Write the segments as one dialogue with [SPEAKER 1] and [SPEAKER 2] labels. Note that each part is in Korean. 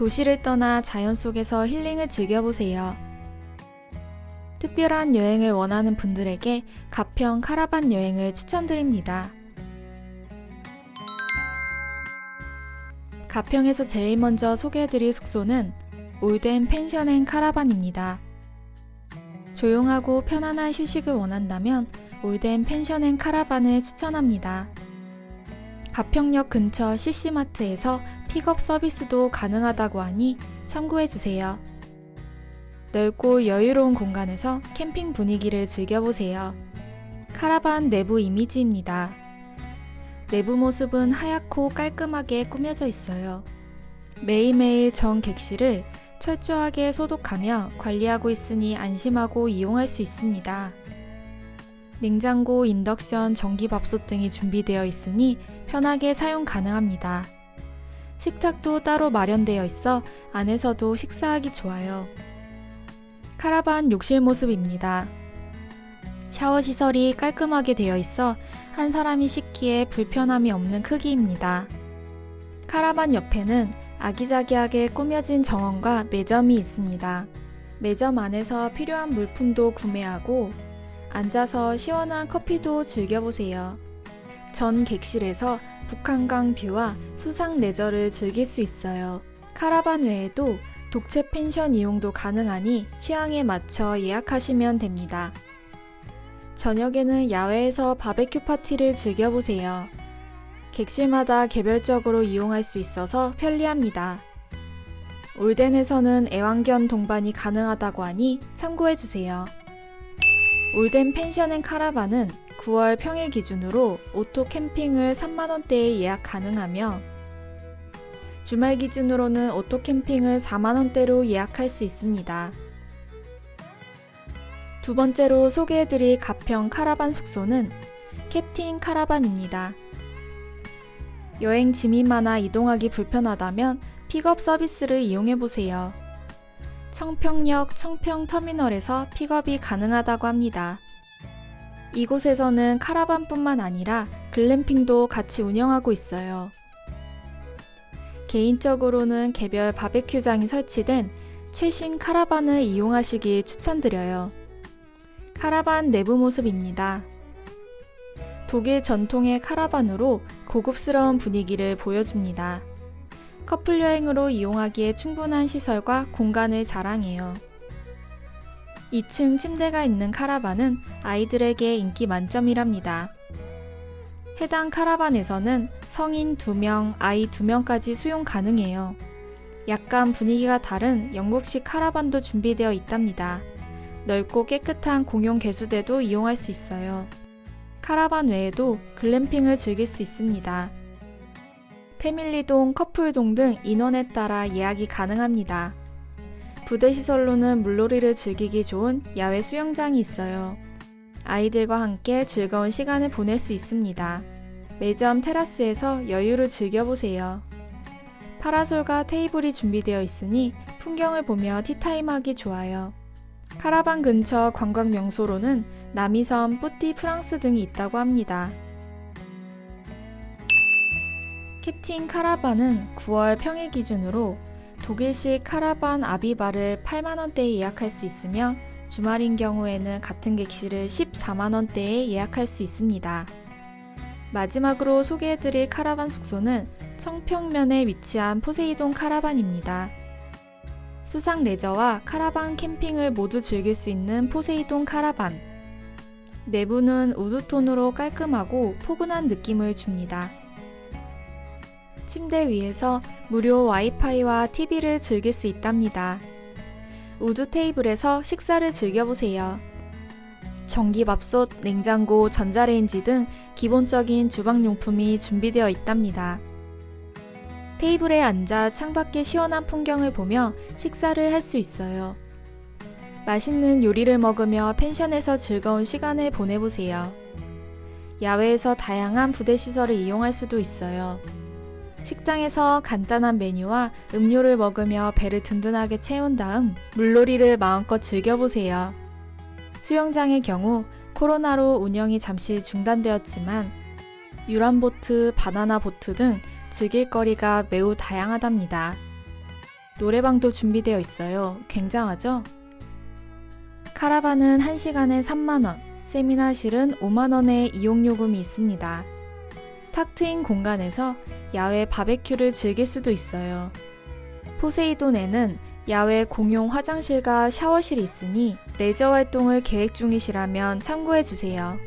[SPEAKER 1] 도시를 떠나 자연 속에서 힐링을 즐겨보세요. 특별한 여행을 원하는 분들에게 가평 카라반 여행을 추천드립니다. 가평에서 제일 먼저 소개해드릴 숙소는 올덴 펜션 앤 카라반입니다. 조용하고 편안한 휴식을 원한다면 올덴 펜션 앤 카라반을 추천합니다. 가평역 근처 CC마트에서 픽업 서비스도 가능하다고 하니 참고해주세요. 넓고 여유로운 공간에서 캠핑 분위기를 즐겨보세요. 카라반 내부 이미지입니다. 내부 모습은 하얗고 깔끔하게 꾸며져 있어요. 매일매일 전 객실을 철저하게 소독하며 관리하고 있으니 안심하고 이용할 수 있습니다. 냉장고, 인덕션, 전기밥솥 등이 준비되어 있으니 편하게 사용 가능합니다. 식탁도 따로 마련되어 있어 안에서도 식사하기 좋아요. 카라반 욕실 모습입니다. 샤워 시설이 깔끔하게 되어 있어 한 사람이 씻기에 불편함이 없는 크기입니다. 카라반 옆에는 아기자기하게 꾸며진 정원과 매점이 있습니다. 매점 안에서 필요한 물품도 구매하고 앉아서 시원한 커피도 즐겨보세요. 전 객실에서 북한강 뷰와 수상 레저를 즐길 수 있어요. 카라반 외에도 독채 펜션 이용도 가능하니 취향에 맞춰 예약하시면 됩니다. 저녁에는 야외에서 바베큐 파티를 즐겨보세요. 객실마다 개별적으로 이용할 수 있어서 편리합니다. 올덴에서는 애완견 동반이 가능하다고 하니 참고해주세요. 올덴 펜션 앤 카라반은 9월 평일 기준으로 오토 캠핑을 3만원대에 예약 가능하며 주말 기준으로는 오토 캠핑을 4만원대로 예약할 수 있습니다. 두 번째로 소개해드릴 가평 카라반 숙소는 캡틴 카라반입니다. 여행 짐이 많아 이동하기 불편하다면 픽업 서비스를 이용해보세요. 청평역 청평터미널에서 픽업이 가능하다고 합니다. 이곳에서는 카라반뿐만 아니라 글램핑도 같이 운영하고 있어요. 개인적으로는 개별 바베큐장이 설치된 최신 카라반을 이용하시길 추천드려요. 카라반 내부 모습입니다. 독일 전통의 카라반으로 고급스러운 분위기를 보여줍니다. 커플 여행으로 이용하기에 충분한 시설과 공간을 자랑해요. 2층 침대가 있는 카라반은 아이들에게 인기 만점이랍니다. 해당 카라반에서는 성인 2명, 아이 2명까지 수용 가능해요. 약간 분위기가 다른 영국식 카라반도 준비되어 있답니다. 넓고 깨끗한 공용 개수대도 이용할 수 있어요. 카라반 외에도 글램핑을 즐길 수 있습니다. 패밀리동, 커플동 등 인원에 따라 예약이 가능합니다. 부대 시설로는 물놀이를 즐기기 좋은 야외 수영장이 있어요. 아이들과 함께 즐거운 시간을 보낼 수 있습니다. 매점 테라스에서 여유를 즐겨보세요. 파라솔과 테이블이 준비되어 있으니 풍경을 보며 티타임하기 좋아요. 카라반 근처 관광 명소로는 남이섬, 뿌띠 프랑스 등이 있다고 합니다. 캡틴 카라반은 9월 평일 기준으로 독일식 카라반 아비바를 8만원대에 예약할 수 있으며 주말인 경우에는 같은 객실을 14만원대에 예약할 수 있습니다. 마지막으로 소개해드릴 카라반 숙소는 청평면에 위치한 포세이돈 카라반입니다. 수상 레저와 카라반 캠핑을 모두 즐길 수 있는 포세이돈 카라반. 내부는 우드톤으로 깔끔하고 포근한 느낌을 줍니다. 침대 위에서 무료 와이파이와 TV를 즐길 수 있답니다. 우드 테이블에서 식사를 즐겨보세요. 전기밥솥, 냉장고, 전자레인지 등 기본적인 주방용품이 준비되어 있답니다. 테이블에 앉아 창밖의 시원한 풍경을 보며 식사를 할 수 있어요. 맛있는 요리를 먹으며 펜션에서 즐거운 시간을 보내보세요. 야외에서 다양한 부대 시설을 이용할 수도 있어요. 식당에서 간단한 메뉴와 음료를 먹으며 배를 든든하게 채운 다음 물놀이를 마음껏 즐겨보세요. 수영장의 경우 코로나로 운영이 잠시 중단되었지만 유람보트, 바나나 보트 등 즐길 거리가 매우 다양하답니다. 노래방도 준비되어 있어요. 굉장하죠? 카라반은 1시간에 3만원, 세미나실은 5만원의 이용요금이 있습니다. 탁 트인 공간에서 야외 바베큐를 즐길 수도 있어요. 포세이돈에는 야외 공용 화장실과 샤워실이 있으니 레저 활동을 계획 중이시라면 참고해 주세요.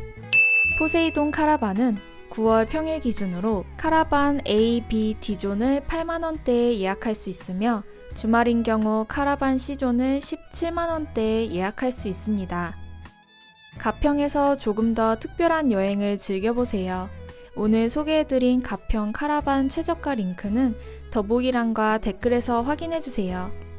[SPEAKER 1] 포세이돈 카라반은 9월 평일 기준으로 카라반 A, B, D존을 8만원대에 예약할 수 있으며 주말인 경우 카라반 C존을 17만원대에 예약할 수 있습니다. 가평에서 조금 더 특별한 여행을 즐겨보세요. 오늘 소개해드린 가평 카라반 최저가 링크는 더보기란과 댓글에서 확인해주세요.